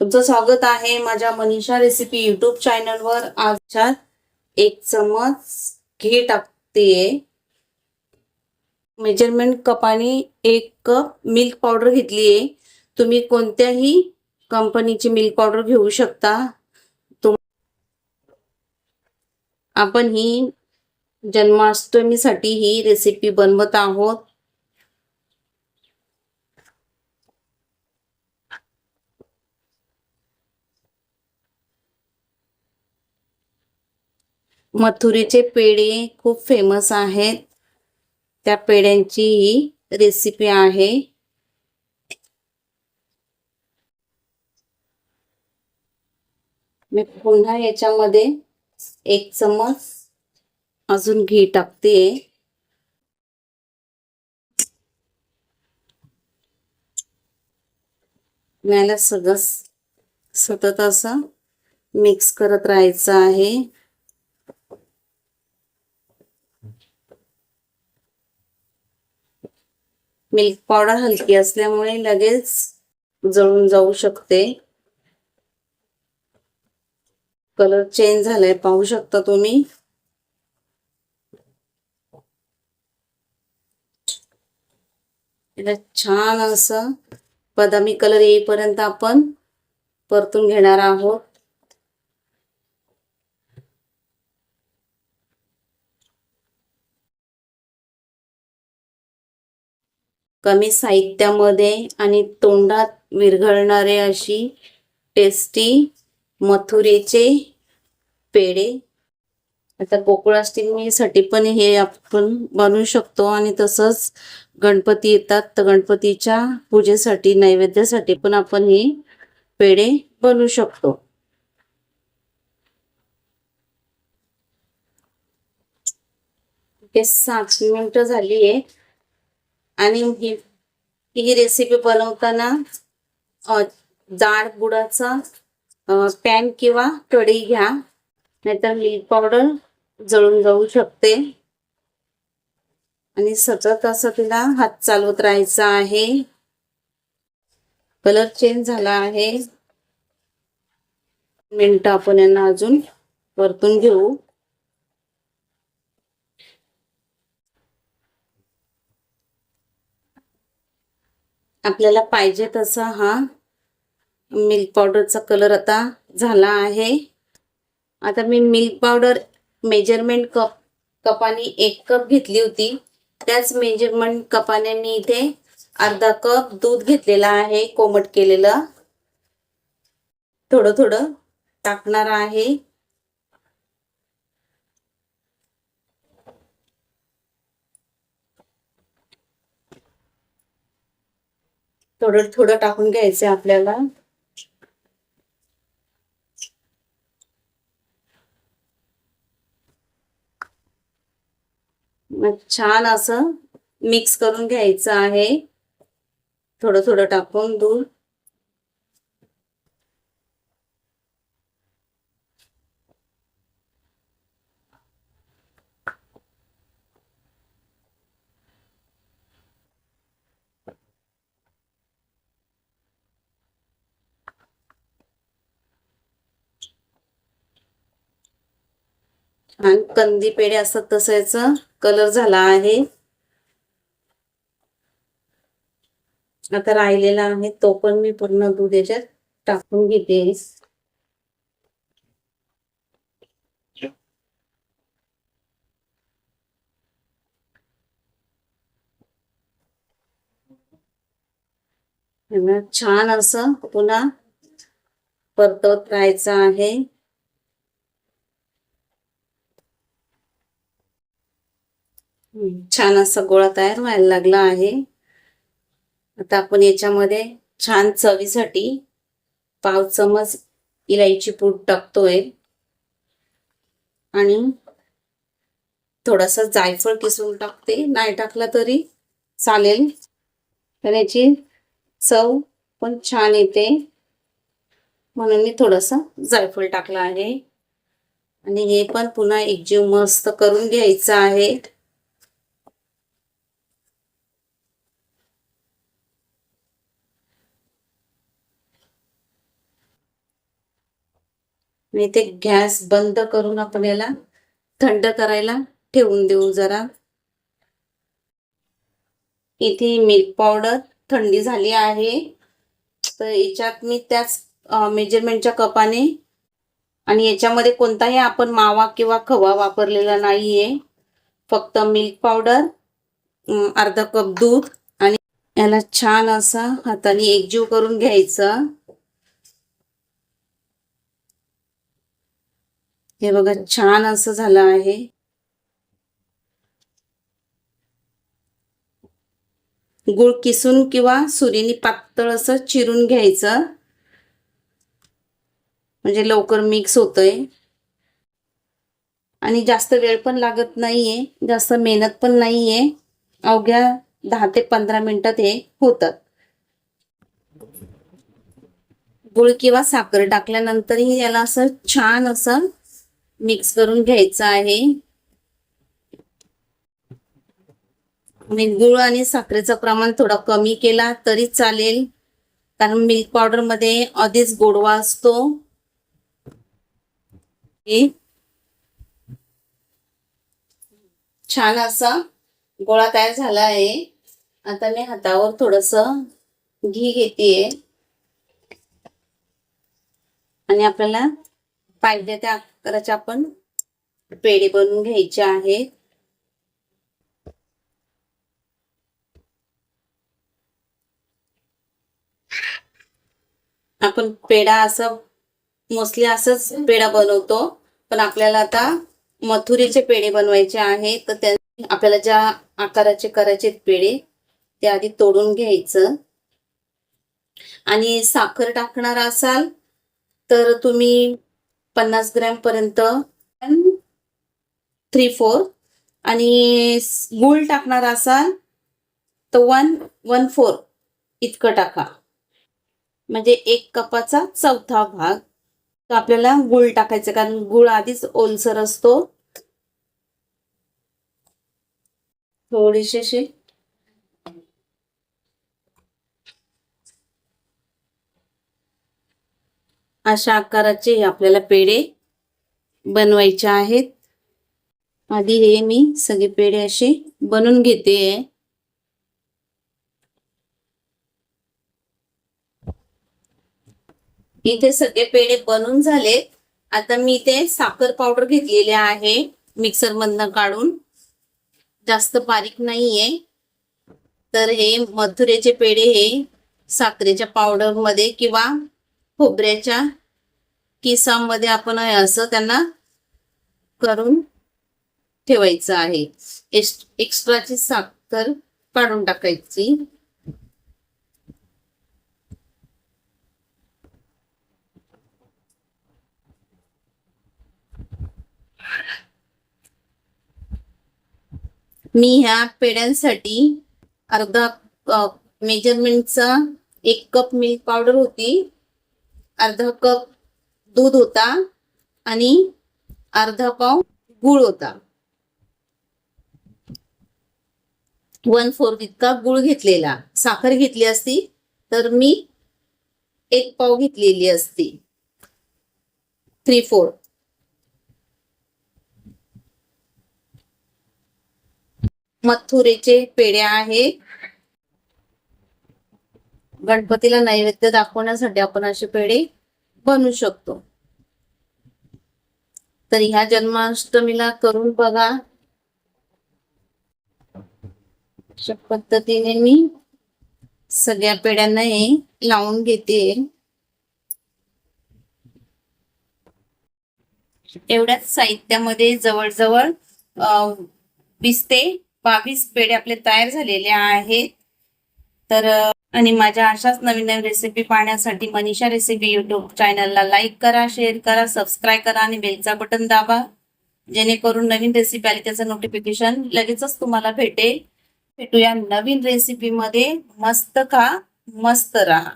तुमचं स्वागत आहे माझ्या मनीषा रेसिपी युट्यूब चॅनलवर आजच्या एक चमच घी टाकते मेजरमेंट कपाने एक कप मिल्क पावडर घेतली आहे तुम्ही कोणत्याही कंपनीची मिल्क पावडर घेऊ शकता. तुम आपण ही जन्माष्टमीसाठी ही रेसिपी बनवत आहोत. मथुरीचे पेढे खूप फेमस आहेत. त्या पेढ्यांची ही रेसिपी आहे. मी पुन्हा याच्यामध्ये एक चमच अजून घी टाकते. याला सगळं सतत असं मिक्स करत राहायचं आहे. मिल्क पावडर हलकी असल्यामुळे लगेच जळून जाऊ शकते. कलर चेंज झालाय पाहू शकता तुम्ही. छान असं बदामी कलर येईपर्यंत आपण परतून घेणार आहोत. कमी साहित्यामध्ये आणि तोंडात विरघळणारे अशी टेस्टी मथुरेचे पेढे. आता गोकुळाष्टमीसाठी पण हे आपण बनवू शकतो आणि तसंच गणपती येतात. तर गणपतीच्या पूजेसाठी नैवेद्यासाठी पण आपण हे पेढे बनवू शकतो. ते सात मिनिटं झाली आहे आणि ही ही रेसिपी बनवताना जाड बुडाचा पॅन किंवा कढई घ्या. नाहीतर मिल्क पावडर जळून जाऊ शकते. आणि सतत असं तिला हात चालवत राहायचा आहे. कलर चेंज झाला आहे. मिनटं आपण यांना अजून परतून घेऊ. आपल्याला पाहिजे तसा हा मिल्क पावडरचा कलर आता झाला आहे. आता मी मिल्क पावडर मेजरमेंट कप कपाने एक कप घेतली होती. त्याच मेजरमेंट कपाने मी इथे अर्धा कप दूध घेतलेला आहे कोमट केलेलं. थोडं थोडं टाकणार आहे. थोडं थोडं टाकून घ्यायचं आपल्याला. मग छान असं मिक्स करून घ्यायचं आहे. थोडं थोडं टाकून दूध. छान कंदी पेढे असतात तसंच कलर झाला आहे. आता राहिलेला आहे तो पण मी पूर्ण दूध याच्यात टाकून घेते. छान असं पुन्हा परतवत राहायचं आहे. छान असा गोळा तयार व्हायला लागला आहे. आता आपण याच्यामध्ये छान चवीसाठी पाव चमच इलायची पूड टाकतोय. आणि थोडासा जायफळ किसून टाकते. नाही टाकला तरी चालेल. तर याची चव पण छान येते. म्हणून मी थोडंसं जायफळ टाकलं आहे. आणि हे पण पुन्हा एकजीव मस्त करून घ्यायचं आहे. आणि ते गॅस बंद करून आपण याला थंड करायला ठेवून देऊ जरा. इथे मिल्क पावडर थंडी झाली आहे. तर याच्यात मी त्याच मेजरमेंटच्या कपाने आणि याच्यामध्ये कोणताही आपण मावा किंवा खवा वापरलेला नाहीये. फक्त मिल्क पावडर अर्धा कप दूध आणि याला छान असा हाताने एकजीव करून घ्यायचं. हे बघा छान असं झालं आहे. गुळ किसून किंवा सुरीने पातळ असं चिरून घ्यायचं. म्हणजे लवकर मिक्स होतंय. आणि जास्त वेळ पण लागत नाहीये जास्त मेहनत पण नाहीये. अवघ्या दहा ते पंधरा मिनिटात हे होतात. गुळ किंवा साखर टाकल्यानंतरही याला असं छान असं मिक्स करून घ्यायचं आहे. मी गुळ आणि साखरेचं प्रमाण थोडं कमी केला तरी चालेल. कारण मिल्क पावडरमध्ये आधीच गोडवा असतो छान असा गोळा तयार झाला आहे. आता मी हातावर थोडस घी घेतेय. आणि आपल्याला पाहिजे त्या आकाराचे आपण पेढे बनवून घ्यायचे आहेत. आपण पेढा असं मोस्टली असंच पेढा बनवतो पण आपल्याला आता मथुरीचे पेढे बनवायचे आहेत तर त्या आपल्याला ज्या आकाराचे करायचे पेढे ते आधी तोडून घ्यायचं. आणि साखर टाकणार असाल तर तुम्ही पन्नास ग्रॅम पर्यंत थ्री फोर आणि गुळ टाकणार असाल तर वन वन फोर इतकं टाका. म्हणजे एक कपाचा चौथा भाग. आपल्याला गुळ टाकायचं कारण गुळ आधीच ओलसर असतो. थोडीशी अशा आकाराचे आपल्याला पेढे बनवायचे आहेत. आधी हे मी सगळे पेढे असे बनवून घेते. इथे सगळे पेढे बनून झाले. आता मी इथे साखर पावडर घेतलेले आहे मिक्सर मधनं काढून. जास्त बारीक नाहीये. तर हे मथुरेचे पेढे हे साखरेच्या पावडरमध्ये किंवा खोबऱ्याच्या किसामध्ये आपण असं त्यांना करून ठेवायचं आहे. एक्स्ट्राची साखर काढून टाकायची. मी ह्या पेड्यांसाठी अर्धा मेजरमेंटचा एक कप मिल्क पावडर होती. अर्धा कप दूध होता आणि अर्धा पाव गुळ होता. वन फोर्थ इतका गुळ घेतलेला. साखर घेतली असती तर मी एक पाव घेतलेली असती. थ्री फोर मथुरेचे पेढे आहे. गणपतीला नैवेद्य दाखवण्यासाठी आपण असे पेढे बनवू शकतो. तर ह्या जन्माष्टमीला करून बघा. अशा पद्धतीने मी सगळ्या पेढ्यांना हे लावून घेते. एवढ्याच साहित्यामध्ये जवळजवळ वीस ते बावीस पेढे आपले तयार झालेले आहेत. तर आणि माझ्या अशाच नवीन नवीन रेसिपी पाहण्यासाठी मनीषा रेसिपी यूट्यूब चॅनलला लाईक करा शेअर करा सबस्क्राईब करा आणि बेलचा बटन दाबा. जेणेकरून नवीन रेसिपी आली त्याचं नोटिफिकेशन लगेचच तुम्हाला भेटेल. भेटूया नवीन रेसिपीमध्ये मस्त खा मस्त राहा.